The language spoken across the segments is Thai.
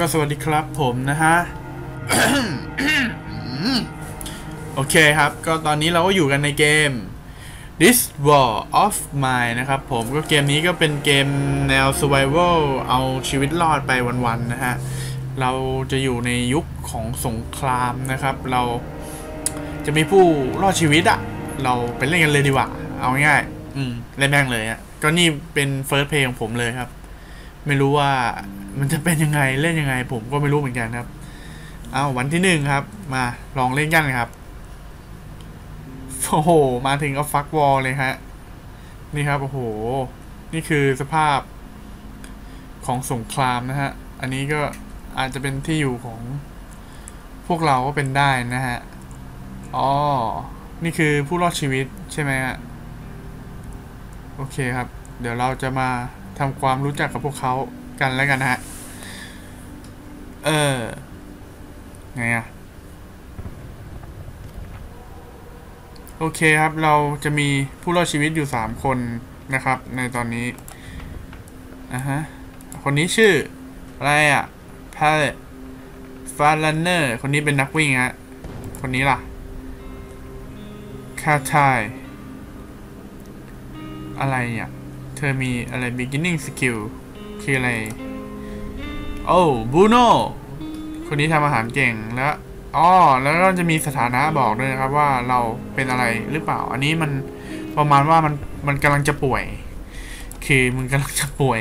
ก็สวัสดีครับผมนะฮะ โอเคครับ ก็ตอนนี้เราก็อยู่กันในเกม This War of Mine นะครับผมก็เกมนี้ก็เป็นเกมแนว Survival เอาชีวิตรอดไปวันๆนะฮะ เราจะอยู่ในยุคของสงครามนะครับ เราจะมีผู้รอดชีวิตอะเราไปเล่นกันเลยดีกว่า เอาง่ายๆอืมเล่นแม่งเลยอะก็นี่เป็น First Play ของผมเลยครับ ไม่รู้ว่า มันจะเป็นยังไงเล่นยังไง ผมก็ไม่รู้เหมือนกันครับ เอาวันที่หนึ่งครับ มาลองเล่นกันครับ โอ้โห มาถึงก็ฟักวอลเลยฮะ นี่ครับ โอ้โห นี่คือสภาพของสงครามนะฮะ อันนี้ก็อาจจะเป็นที่อยู่ของพวกเราก็เป็นได้นะฮะ อ๋อ นี่คือผู้รอดชีวิตใช่ไหมฮะ โอเคครับ เดี๋ยวเราจะมาทำความรู้จักกับพวกเขา กันแล้วกันนะฮะ เออ ไงอะโอเคครับ เราจะมีผู้รอดชีวิตอยู่3คนนะครับ ในตอนนี้อะฮะ คนนี้ชื่อ อะไรอะพาฟาลันเนอร์ คนนี้เป็นนักวิ่งฮะ คนนี้ล่ะ คาทายอะไรอะเธอมีอะไร beginning skill คืออะไร โอ้บูโน่คนนี้ทำอาหารเก่งแล้วอ๋อแล้วก็จะมีสถานะบอกด้วยนะครับว่าเราเป็นอะไรหรือเปล่า อันนี้มันประมาณว่ามันมันกำลังจะป่วย คือมึงกำลังจะป่วย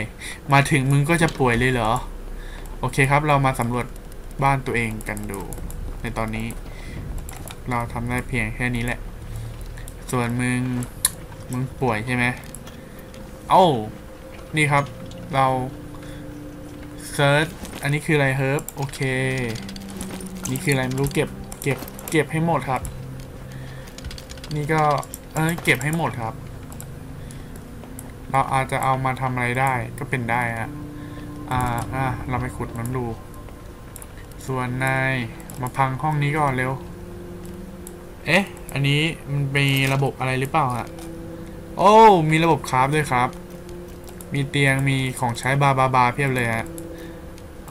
มาถึงมึงก็จะป่วยเลยเหรอ โอเคครับ เรามาสำรวจบ้านตัวเองกันดู ในตอนนี้ เราทำได้เพียงแค่นี้แหละ ส่วนมึงมึงป่วยใช่ไหมเอ้านี่ครับ เราเซิร์ชอันนี้คืออะไรเฮิร์บโอเค นี่คืออะไรไม่รู้เก็บเก็บเก็บให้หมดครับ นี่ก็เออเก็บให้หมดครับ เราอาจจะเอามาทำอะไรได้ก็เป็นได้ฮะอ่าอ่าเราไปขุดน้ำรูส่วนนายมาพังห้องนี้ก่อนเร็ว เอ๊ะ อันนี้มันมีระบบอะไรหรือเปล่าฮะ โอ้ มีระบบคราฟด้วยครับ มีเตียงมีของใช้บาบาบาเพียบเลยฮะ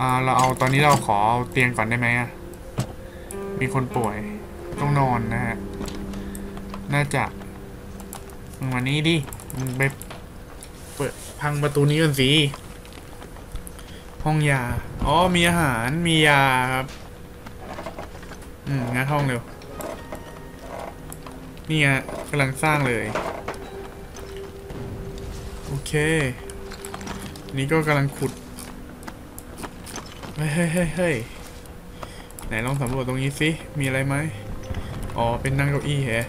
อ่าเราเอาตอนนี้เราขอเอาเตียงก่อนได้ไหมอะมีคนป่วยต้องนอนนะฮะ น่าจะมึงมานี้ดิไปเปิดพังประตูนี้กันสิ ห้องยา อ๋อ มีอาหาร มียาครับ อืมงั้นห้องเร็ว นี่ฮะกำลังสร้างเลย โอเค นี่ก็กำลังขุดเฮ้ยเฮ้ยเฮ้ยเฮ้ยไหนลองสำรวจตรงนี้สิ มีอะไรไหมอ๋อ เป็นนั่งเก้าอี้แฮะ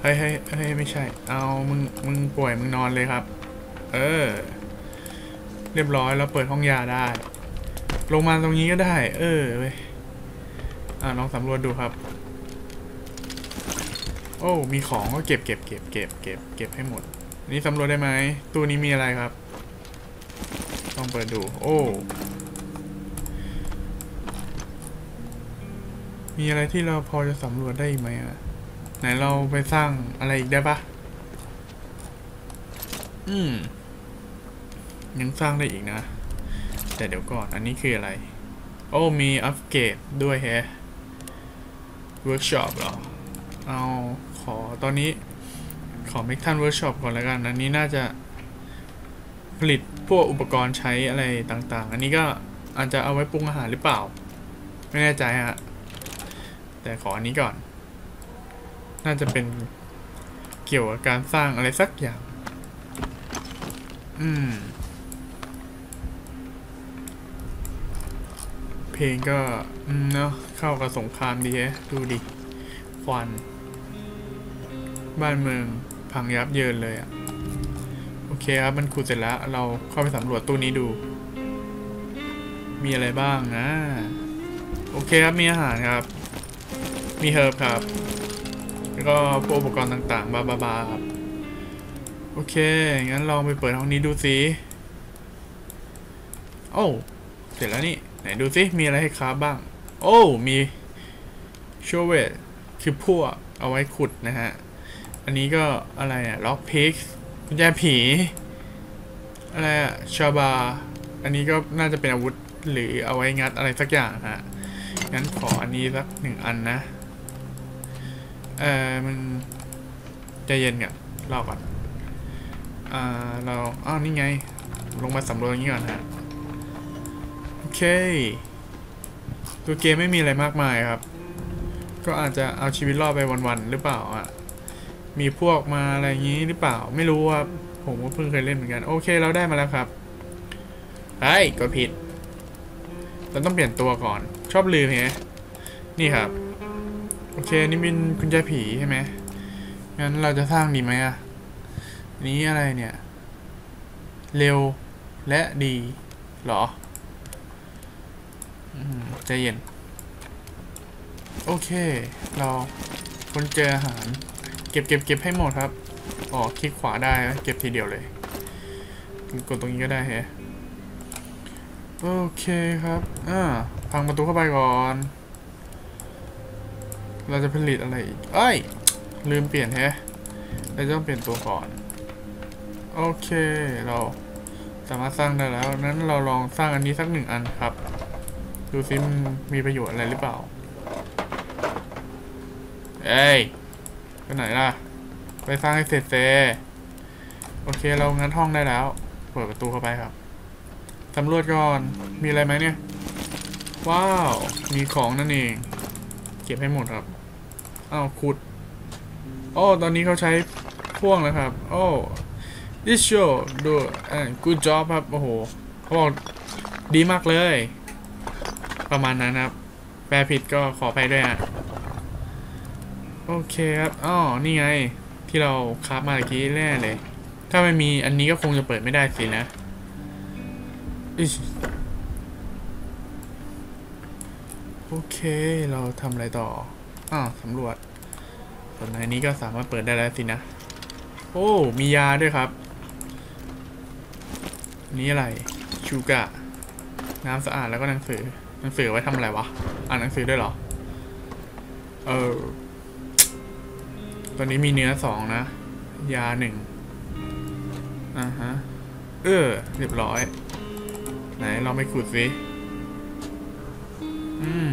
เฮ้ยเฮ้ยเฮ้ยไม่ใช่ เอา มึง มึงป่วย มึงนอนเลยครับ เออ เรียบร้อย แล้วเปิดห้องยาได้ ลงมาตรงนี้ก็ได้ เออเว้ยอ่าลองสำรวจดูครับ โอ้ มีของก็เก็บเก็บเก็บเก็บเก็บเก็บให้หมด นี่สำรวจได้ไหม ตู้นี้มีอะไรครับ ต้องเปิดดู โอ้ มีอะไรที่เราพอจะสำรวจได้ไหมอะไหนเราไปสร้างอะไรอีกได้ปะอืม ยังสร้างได้อีกนะ แต่เดี๋ยวก่อน อันนี้คืออะไร โอ้ มีอัปเกรดด้วยแฮะเวิร์กช็อปเหรอ เอาขอตอนนี้ขอเมกทันเวิร์กช็อปก่อนแล้วกัน อันนี้น่าจะ ผลิตพวกอุปกรณ์ใช้อะไรต่างๆ อันนี้ก็อาจจะเอาไว้ปรุงอาหารหรือเปล่า ไม่แน่ใจฮะ แต่ขออันนี้ก่อน น่าจะเป็นเกี่ยวกับการสร้างอะไรสักอย่าง อืม เพลงก็ อืมเนาะเข้ากับสงครามดีแฮะดูดิควัน บ้านเมืองพังยับเยินเลยอะ่ะ เคครับ มันขุดเสร็จแล้ว เราเข้าไปสำรวจตู้นี้ดู มีอะไรบ้างนะ โอเคครับ มีอาหารครับ มีเฮิร์บครับ แล้วก็พวกอุปกรณ์ต่างๆ บาบาบาครับ โอเค งั้นลองไปเปิดห้องนี้ดูสิ โอ้ เสร็จแล้วนี่ ไหนดูสิ มีอะไรให้คราบ้าง โอ้ มีโชเวตคือพวกเอาไว้ขุดนะฮะ อันนี้ก็อะไรอะล็อกพิก กุญแจผี อะไรอะชาบา อันนี้ก็น่าจะเป็นอาวุธหรือเอาไว้งัดอะไรสักอย่างฮะ งั้นขออันนี้สักหนึ่งอันนะ เออมึงใจเย็นก่อนรอก่อนอ่าเราอ้าวนี่ไง ลงมาสำรวจอย่างนี้ก่อนฮะ โอเค ตัวเกมไม่มีอะไรมากมายครับ ก็อาจจะเอาชีวิตรอดไปวันๆหรือเปล่าอะ มีพวกมาอะไรอย่างนี้หรือเปล่าไม่รู้ครับผมก็เพิ่งเคยเล่นเหมือนกัน โอเคเราได้มาแล้วครับเฮ้กดผิดเราต้องเปลี่ยนตัวก่อน ชอบลืมไงนี่ครับ โอเคนี่เป็นคุณยายผีใช่ไหมงั้นเราจะสร้างดีไหมอะนี้อะไรเนี่ย เร็วและดีเหรอใจเย็น โอเค เราคนเจออาหาร เก็บเก็บเก็บให้หมดครับ อ๋อ คลิกขวาได้ เก็บทีเดียวเลย กดตรงนี้ก็ได้แฮะ โอเคครับ อ่า พังประตูเข้าไปก่อน เราจะผลิตอะไรอีก เอ้ย ลืมเปลี่ยนแฮะ เราจะต้องเปลี่ยนตัวก่อน โอเค เราสามารถสร้างได้แล้ว นั้นเราลองสร้างอันนี้สักหนึ่งอันครับ ดูซิมมีประโยชน์อะไรหรือเปล่า เอ้ย ไปไหนล่ะ ไปสร้างให้เสร็จเซโอเคเรางัดห้องได้แล้ว เปิดประตูเข้าไปครับสำรวจก่อน มีอะไรไหมเนี่ย ว้าว มีของนั่นเอง เก็บให้หมดครับ อ้าวขุด โอ้ ตอนนี้เขาใช้พ่วงแล้วครับ โอ้ this show ดูอ่า good job ครับ โอ้โห เขาบอกดีมากเลย ประมาณนั้นครับ แปลผิดก็ขอไปด้วยฮะ โอเคครับอ๋อนี่ไง ที่เราคราฟมาเมื่อกี้แน่เลย ถ้าไม่มีอันนี้ก็คงจะเปิดไม่ได้สินะอิโอเค เราทำอะไรต่ออ้าวสำรวจส่วนในนี้ก็สามารถเปิดได้แล้วสินะ โอ้ มียาด้วยครับ นี่อะไร ชูกะ น้ำสะอาดแล้วก็หนังสือ หนังสือไว้ทำอะไรวะ อ่านหนังสือด้วยเหรอ เออ ตอนนี้มีเนื้อสองนะ ยาหนึ่งอ่าฮะ เออ เรียบร้อย ไหนเราไม่ขุดสิอืม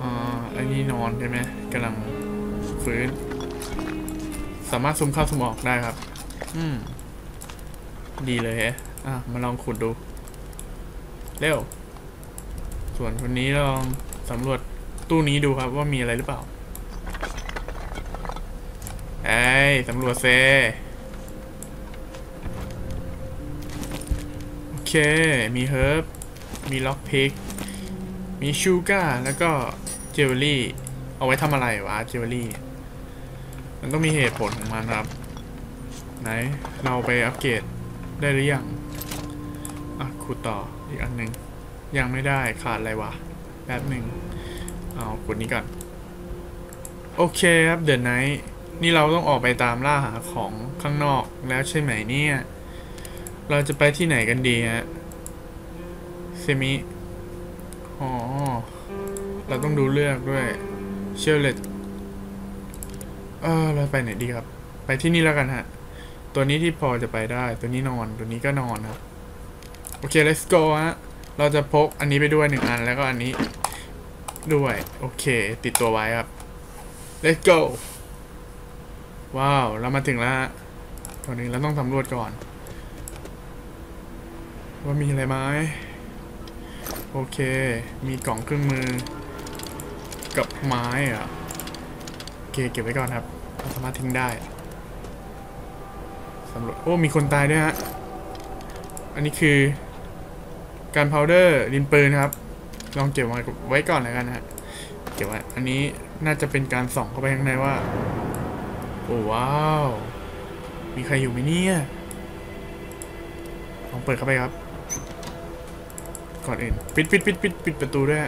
อ่าอันนี้นอนใช่ไหมกำลังฟื้น สามารถซูมเข้าซูมออกได้ครับ อืม ดีเลยฮะอะ มาลองขุดดู เร็ว ส่วนคนนี้ลองสำรวจตู้นี้ดูครับว่ามีอะไรหรือเปล่า เอ้ยสำรวจเซ โอเค มีเฮิร์บ มีล็อกพิก มีชูการ์แล้วก็เจวเวลรี่ เอาไว้ทำอะไรวะเจวเวลรี่ มันต้องมีเหตุผลของมันครับ ไหน เราไปอัปเกรดได้หรือยัง อะขุดต่ออีกอันหนึ่งยังไม่ได้ขาดอะไรวะแป๊บหนึ่งเอาขุดนี้ก่อน โอเคครับเด e n ไนท์นี่เราต้องออกไปตามล่าหาของข้างนอกแล้วใช่ไหมเนี่ย เราจะไปที่ไหนกันดีฮะเซมิอ๋อ เราต้องดูเลือกด้วยเชลเลตเออเราไปไหนดีครับ ไปที่นี่แล้วกันฮะ ตัวนี้ที่พอจะไปได้ ตัวนี้นอน ตัวนี้ก็นอนครับ โอเค let's go ฮะ เราจะพกอันนี้ไปด้วยหนึ่งอันแล้วก็อันนี้ด้วย โอเค ติดตัวไว้ครับ let's go ว้าว เรามาถึงแล้วตอนนี้เราต้องสำรวจก่อน ว่ามีอะไรไหมโอเค มีกล่องเครื่องมือ กับไม้อะโอเค เก็บไว้ก่อนครับเราสามารถทิ้งได้สำรวจโอ้ มีคนตายด้วยฮะ อันนี้คือ การพาวเดอร์ดินปืนครับ ลองเก็บไว้ไว้ก่อนแล้วกันนะฮะ ก็บไว้ อันนี้น่าจะเป็นการส่องเข้าไปข้างในว่า โอ้ว้าว มีใครอยู่ไหมเนี่ยลองเปิดเข้าไปครับ ก่อนอื่นปิดปิดปิดปิดปิดประตูด้วย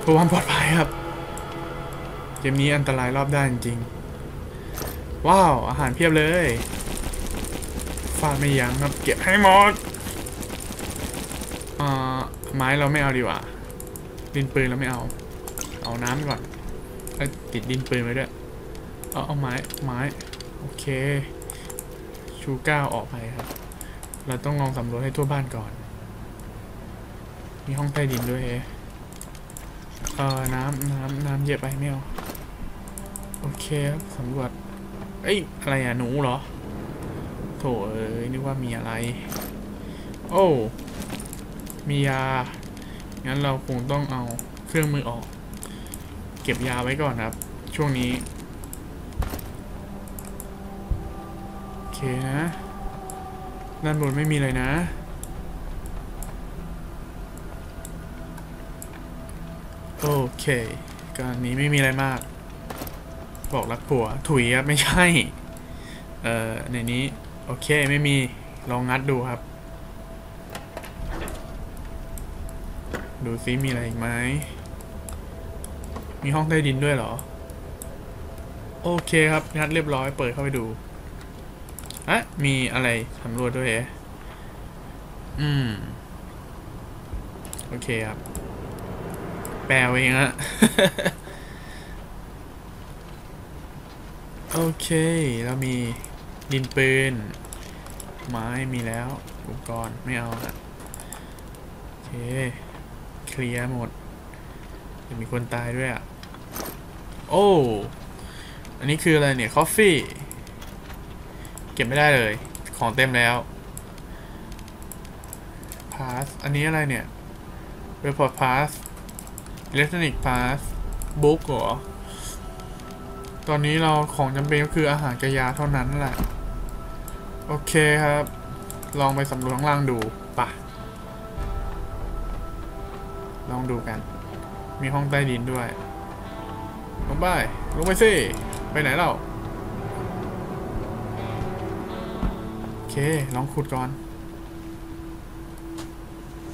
เพื่อความปลอดภัยครับ เกมนี้อันตรายรอบด้านจริง ว้าว อาหารเพียบเลยฟาดไม่ยั้งครับ เก็บให้หมดอ่าไม้เราไม่เอาดีกว่าดินปืนเราไม่เอา เอาน้ำก่อนเอ้ยติดดินปืนไว้ด้วยเอาเอาไม้ไม้โอเค ชูก้าออกไปครับ เราต้องลองสำรวจให้ทั่วบ้านก่อน มีห้องใต้ดินด้วยเฮ้เออน้ำน้ำน้ำเยอะไปไม่เอาโอเคครับสำรวจเอ้ยอะไรอะหนูเหรอ โถเอ้ยนึกว่ามีอะไร โอ้มียางั้นเราคงต้องเอาเครื่องมือออก ก็บยาไว้ก่อนครับ ช่วงนี้ โอเคนะด้านบนไม่มีเลยนะ โอเคการนี้ไม่มีอะไรมาก บอกรักผัว ถุยครับ ไม่ใช่ เอ่อ ในนี้ โอเคไม่มีลองงัดดูครับ ดูซิมีอะไรอีกไหม มีห้องใต้ดินด้วยเหรอ โอเคครับงัดเรียบร้อยเปิดเข้าไปดูอะมีอะไรสำรวจด้วยอืม โอเคครับ แปลเอาเองฮะโอเค เรามีดินปืน ไม้มีแล้วอุปกรณ์ไม่เอาฮะโอเค เคลียร์หมด ยังมีคนตายด้วยอะ โอ้ อันนี้คืออะไรเนี่ยคอฟฟี่ เก็บไม่ได้เลย ของเต็มแล้ว พาส อันนี้อะไรเนี่ย Report Pass Electronic Pass Book เหรอ ตอนนี้เราของจำเป็นก็คืออาหารกบยาเท่านั้นแหละ โอเคครับ ลองไปสำรวจข้างล่างดูปะลองดูกัน มีห้องใต้ดินด้วย ลงไป ลงไปสิ ไปไหนเราโอเค ลองขุดก่อน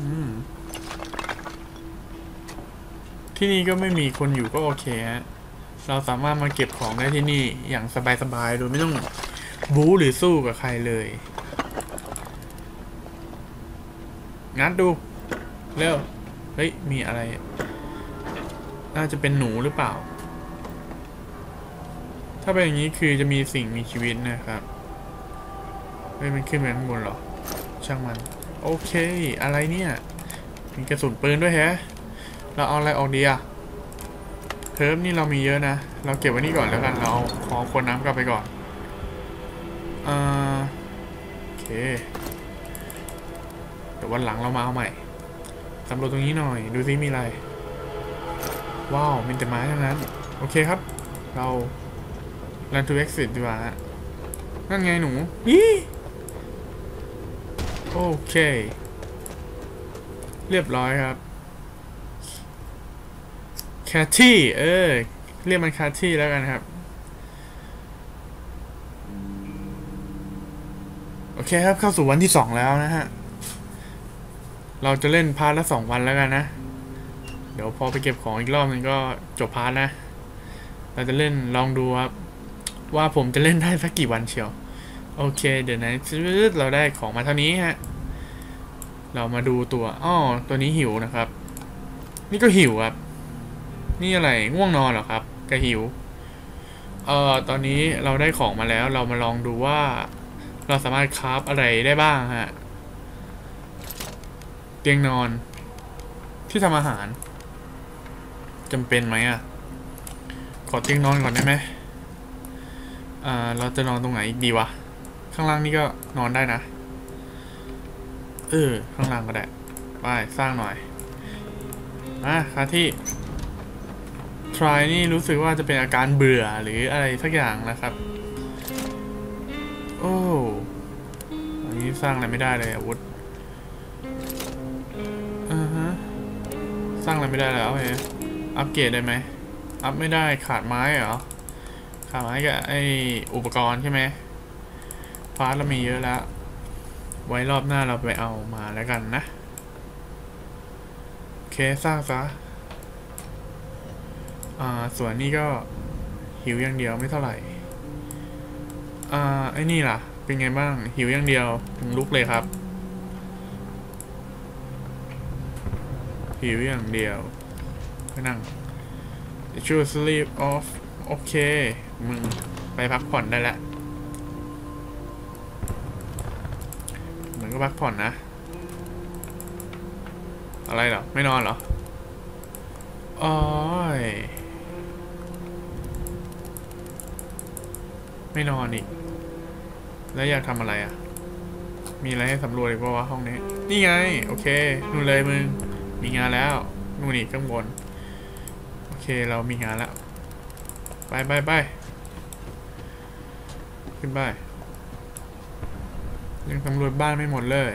อืม ที่นี่ก็ไม่มีคนอยู่ก็โอเคฮะ เราสามารถมาเก็บของได้ที่นี่อย่างสบายๆ โดยไม่ต้องบู๊หรือสู้กับใครเลย งัดดู เร็ว เฮ้ย มีอะไร น่าจะเป็นหนูหรือเปล่า ถ้าเป็นอย่างนี้คือจะมีสิ่งมีชีวิตนะครับเฮ้ยมันขึ้นไปข้างบนหรอ ช่างมัน โอเค อะไรเนี่ย มีกระสุนปืนด้วยแฮะ เราเอาอะไรออกดีอะเทิร์ฟนี่เรามีเยอะนะ เราเก็บไว้นี่ก่อนแล้วกันเราเอาขอคนน้ำกลับไปก่อนอ่าโอเคเดี๋ยววันหลังเรามาเอาใหม่สำรวจตรงนี้หน่อย ดูซิมีอะไร ว้าวเป็นแต่ไม้เทั้งนั้น โอเคครับ เรา run to exit ดีกว่าฮะนั่นไงหนูยี่โอเค เรียบร้อยครับแคทที่เออ เรียกมันแคทที่แล้วกันครับ โอเคครับเข้าสู่วันที่สองแล้วนะฮะ เราจะเล่นพาร์ทละสองวันแล้วกันนะ เดี๋ยวพอไปเก็บของอีกรอบนึงก็จบพาร์ทนะ เราจะเล่นลองดูครับ ว่าผมจะเล่นได้สักกี่วันเชียว โอเค เดี๋ยวนะเราได้ของมาเท่านี้ฮะ เรามาดูตัวอ้อตัวนี้หิวนะครับ นี่ก็หิวครับ นี่อะไรง่วงนอนเหรอครับกับหิว เอ่อตอนนี้เราได้ของมาแล้ว เรามาลองดูว่า เราสามารถคราฟอะไรได้บ้างฮะ เตียงนอนที่ทำอาหาร จำเป็นไหมอะ ขอเตียงนอนก่อนได้ไหมอ่าเราจะนอนตรงไหนอีกดีวะ ข้างล่างนี่ก็นอนได้นะ เออ ข้างล่างก็ได้ไปสร้างหน่อยอะคาที่ try นี่รู้สึกว่าจะเป็นอาการเบื่อหรืออะไรสักอย่างนะครับ โอ้อันนี้สร้างอะไรไม่ได้เลยอาวุธอ่าฮะ สร้างอะไรไม่ได้แล้วเฮ้ อัปเกรดได้ไหม อัพไม่ได้ขาดไม้เหรอ ขาดไม้กับไออุปกรณ์ใช่ไหมพาร์ทเรามีเยอะแล้ว ไว้รอบหน้าเราไปเอามาแล้วกันนะ โอเคสร้างซะ อ่า ส่วนนี้ก็หิวอย่างเดียวไม่เท่าไหร่ อ่า ไอ้นี่ล่ะ เป็นไงบ้าง หิวอย่างเดียวถึงลุกเลยครับ หิวอย่างเดียว ไปนั่ง should sleep off โอเค มึงไปพักผ่อนได้แล้วมึงก็พักผ่อนนะ อะไรเหรอ ไม่นอนเหรอโอ้ยไม่นอนอีก แล้วอยากทำอะไรอะ มีอะไรให้สำรวจอีกปะวะห้องนี้ นี่ไง โอเค นู่นเลยมึง มีงานแล้ว นู่นนี่ข้างบน เคเรามีงานแล้วไปไปไปขึ้นไปยังสำรวจบ้านไม่หมดเลย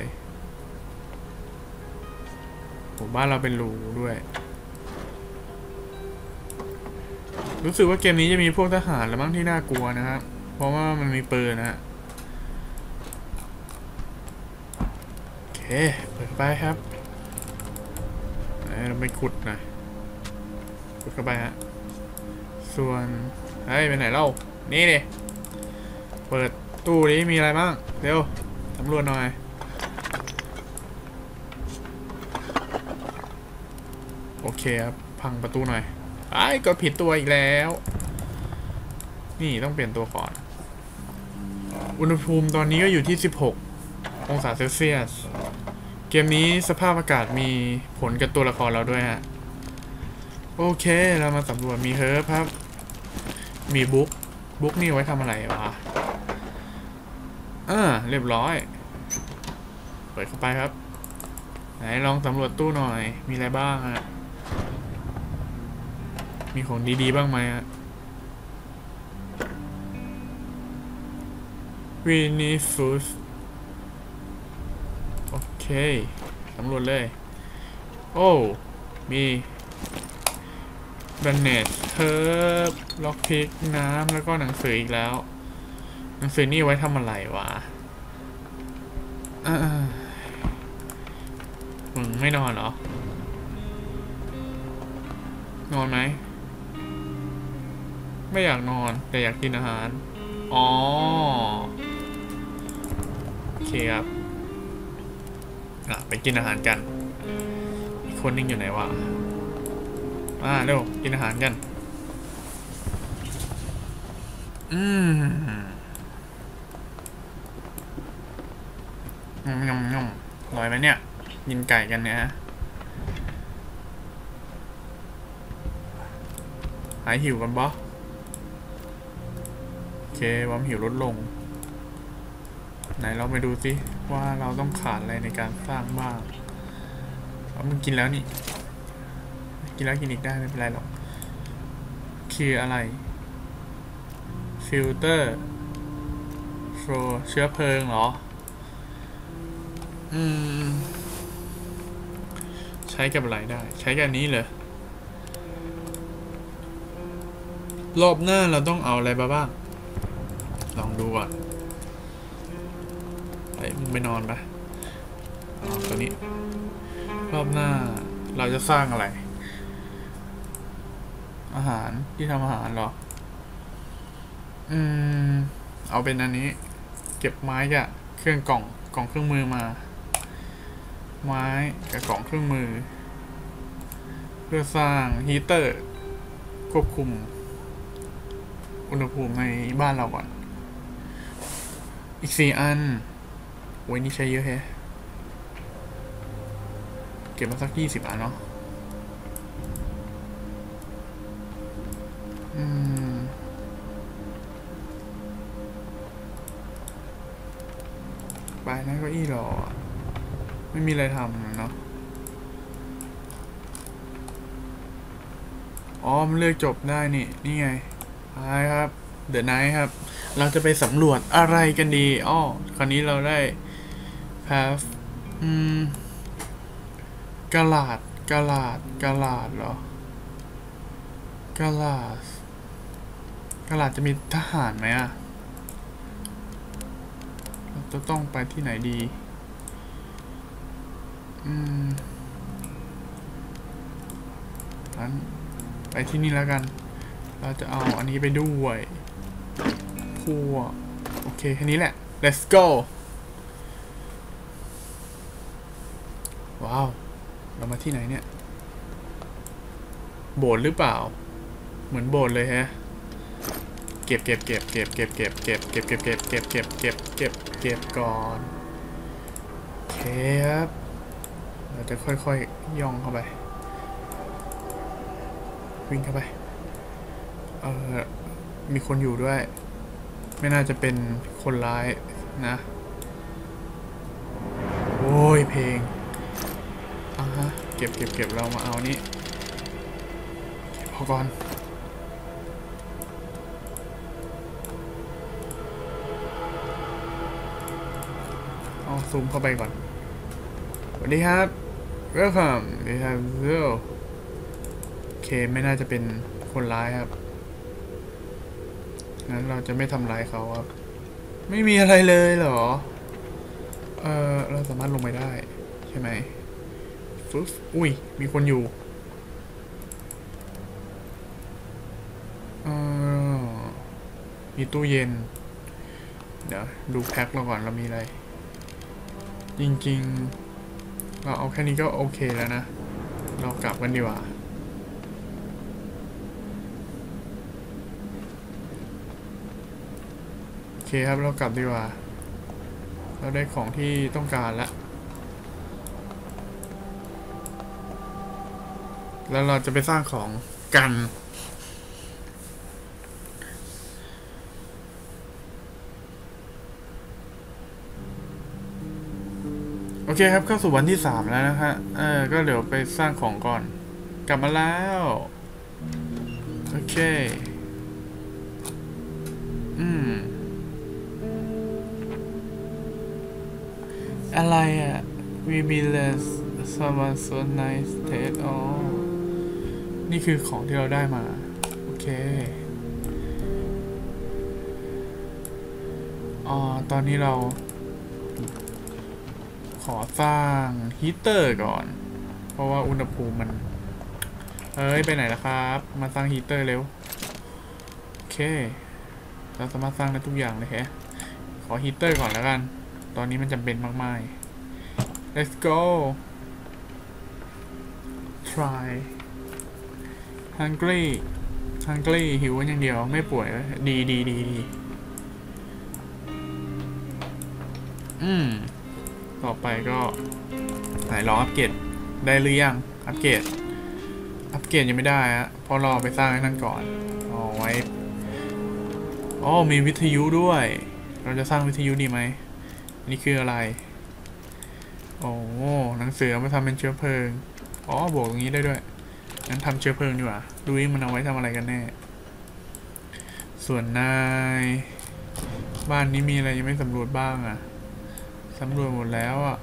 โหบ้านเราเป็นรูด้วย รู้สึกว่าเกมนี้จะมีพวกทหารแล้วมั้งที่น่ากลัวนะครับ เพราะว่ามันมีปืนนะฮะโอเคเปิดไปครับไหนเราไปขุดหน่อย ดเข้าไปฮะ ส่วน เฮ้ยไปไหนเล่า นี่ดิเปิดตู้นี้มีอะไรบ้าง เร็วสำรวจหน่อย โอเคครับ พังประตูหน่อย ไอ้ก็ผิดตัวอีกแล้ว นี่ต้องเปลี่ยนตัวก่อน อุณหภูมิตอนนี้ก็อยู่ที่ 16 องศาเซลเซียส เกมนี้สภาพอากาศมีผลกับตัวละครเราด้วยฮะ โอเค เรามาสำรวจมีเฮิร์บครับ มีบุ๊กบุ๊กนี่ไว้ทำอะไรวะอ่าเรียบร้อย เปิดเข้าไปครับ ไหนลองสำรวจตู้หน่อย มีอะไรบ้างฮะ มีของดีๆบ้างไหมฮะวินิฟุสโอเค สำรวจเลย โอ้ มี บันเนตเทิร์บล็อกพิกน้ำแล้วก็หนังสืออีกแล้ว หนังสือนี่ไว้ทำอะไรวะอ่ามึงไม่นอนเหรอ นอนไหม ไม่อยากนอน แต่อยากกินอาหาร อ๋อ โอเคครับ อะ ไปกินอาหารกัน อีกคนนึงอยู่ไหนวะ อ่าเร็วกินอาหารกัน อืมงมงมงมอยไหมเนี่ยกินไก่กันเนี่ยฮะหายหิวกันปะโอเคความหิวลดลง ไหนเราไปดูสิว่าเราต้องขาดอะไรในการสร้างบ้างเอามันกินแล้วนี่ กินแล้วกินอีกได้ไม่เป็นไรหรอก คืออะไร ฟิลเตอร์โฟเชื้อเพลิงเหรอ อืม ใช้กับอะไรได้ ใช้กับอันนี้เลยรอบหน้าเราต้องเอาอะไรมาบ้าง ลองดูก่อนไอ้มึงไปนอนปะเอาตัวนี้ รอบหน้าเราจะสร้างอะไร อาหารที่ทำอาหารเหรอ อืม เอาเป็นอันนี้ เก็บไม้กับเครื่องกล่องกล่องเครื่องมือมา ไม้กับกล่องเครื่องมือ เพื่อสร้างฮีเตอร์ ควบคุม อุณหภูมิในบ้านเราก่อน อีกสี่อันโอ้ยนี่ใช้เยอะแฮะ เก็บมาสักยี่สิบอันเนาะ ไปนั่นเก็อี้รอ ไม่มีอะไรทำเนาะอ๋อมันเลือกจบได้นี่ นี่ไงไปครับ เด e n ไน h t ครับ เราจะไปสำรวจอะไรกันดีอ้อคราวนี้เราได้ have อืมกาลาดกาลาดกาลาดเหรอกาลาด กลาดจะมีทหารไหมอะเราจะต้องไปที่ไหนดี อืมงั้นไปที่นี่แล้วกัน เราจะเอาอันนี้ไปด้วยพวกโอเค แค่นี้แหละ let's go ว้าว เรามาที่ไหนเนี่ย โบสถ์หรือเปล่า เหมือนโบสถ์เลยแฮะ เก็บเก็บเก็บเก็บเก็บเก็บเก็บเก็บเก็บเก็บเก็บเก็บเก็บเก็บเก็บก่อนเคครับเราจะค่อยๆย่องเข้าไป วิ่งเข้าไป เออมีคนอยู่ด้วย ไม่น่าจะเป็นคนร้ายนะ โอ้ยเพลงอ่าฮะเก็บเก็บเก็บเรามาเอานี้เก็บพอก่อน ซูมเข้าไปก่อนสวัสดีครับ welcome we have zero โอเคไม่น่าจะเป็นคนร้ายครับงั้นเราจะไม่ทำร้ายเขาครับ ไม่มีอะไรเลยเหรอ เออเราสามารถลงไปได้ ใช่ไหมฟึ๊บอุ้ย มีคนอยู่มีตู้เย็น เดี๋ยว ดูแพ็คเราก่อนเรามีอะไร จริงๆ เราเอาแค่นี้ก็โอเคแล้วนะ เรากลับกันดีกว่า โอเคครับเรากลับดีกว่า เราได้ของที่ต้องการแล้ว แล้วเราจะไปสร้างของกัน เคครับเข้าสู่วันที่สามแล้วนะฮะเออก็เดี๋ยวไปสร้างของก่อน กลับมาแล้ว โอเค อืม อะไรอะ we be less someone so nice taste อ๋อนี่คือของที่เราได้มา โอเคอ๋อตอนนี้เรา อสร้างฮีเตอร์ก่อน เพราะว่าอุณหภูมิมันเฮ้ย ไปไหนแล้วครับ มาสร้างฮีเตอร์เร็ว โอเค เราสามารถสร้างได้ทุกอย่างเลยแฮะ ขอฮีเตอร์ก่อนแล้วกัน ตอนนี้มันจำเป็นมากๆ let's go try hungry hungry หิวกันอย่างเดียวไม่ป่วย ดีดีดีดีอืม ต่อไปก็ไหนลองอัปเกรดได้หรือยังอัปเกรดอัปเกรดยังไม่ได้อะเพราะรอไปสร้างไอ้นั่นก่อนเอาไว้อ๋อมีวิทยุด้วย เราจะสร้างวิทยุดีไหมนี่คืออะไร โอ้หนังสือมาทำเป็นเชื้อเพลิงอ๋อบวกอย่างนี้ได้ด้วยงั้นทำเชื้อเพลิงดีกว่าดูว่ามันเอาไว้ทำอะไรกันแน่ ส่วนนาย บ้านนี้มีอะไรยังไม่สำรวจบ้างอะ สำรวจหมดแล้วอะ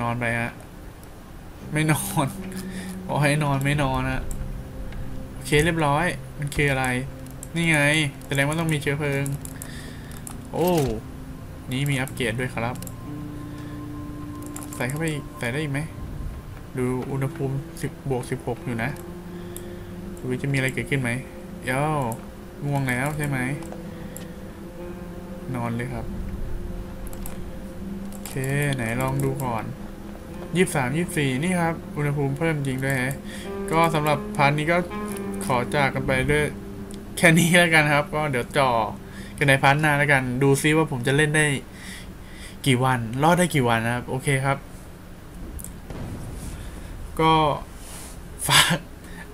นอนไปฮะ ไม่นอนบอกให้นอนไม่นอนอะโอเคเรียบร้อย มันคืออะไร นี่ไง แสดงว่าต้องมีเชื้อเพลิง โอ้ นี้มีอัปเกรดด้วยครับ ใส่เข้าไปอีกใส่ได้อีกไหม ดูอุณหภูมิสิบวกสิบหกอยู่นะดูจะมีอะไรเกิดขึ้นไหมเย้าง่วงแล้วใช่ไหม นอนเลยครับ ไหนลองดูก่อนยี่สามยี่สี่นี่ครับ อุณหภูมิเพิ่มจริงด้วยฮะก็สำหรับพาร์ทนี้ก็ขอจากกันไปด้วยแค่นี้แล้วกันครับ ก็เดี๋ยวจ่อกันในพาร์ทหน้าแล้วกัน ดูซิว่าผมจะเล่นได้กี่วัน รอดได้กี่วันนะครับ โอเคครับ ก็ฝาก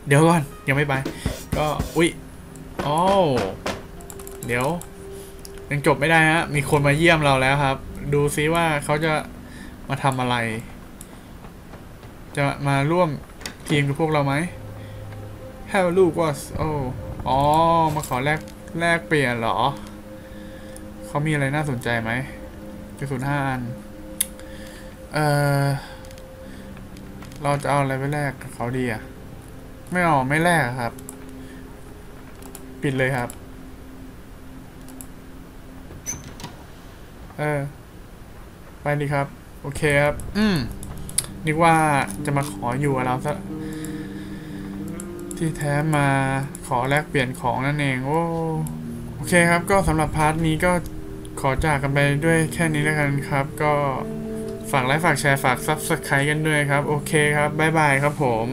เดี๋ยวก่อน ยังไม่ไป ก็อุ๊ยอ๋อเดี๋ยว ยังจบไม่ได้ฮะ มีคนมาเยี่ยมเราแล้วครับ ดูซิว่าเขาจะมาทำอะไร จะมาร่วมทีมกับพวกเราไหม Have a look was โอ้อ๋อ มาขอแลกแลกเปลี่ยนเหรอ เขามีอะไรน่าสนใจไหมกระสุนห้าอัน เออเราจะเอาอะไรไปแลกกับเขาดีอะ ไม่เอาไม่แลกครับ ปิดเลยครับ เออ ไปดีครับ โอเคครับ อืมนึกว่าจะมาขออยู่กับเราซะที่แท้มาขอแลกเปลี่ยนของนั่นเอง โอ้โอเคครับ ก็สำหรับพาร์ทนี้ก็ขอจากกันไปด้วยแค่นี้แล้วกันครับ ก็ฝากไลค์ฝากแชร์ฝากซับสไครต์กันด้วยครับ โอเคครับบ๊ายบายครับผม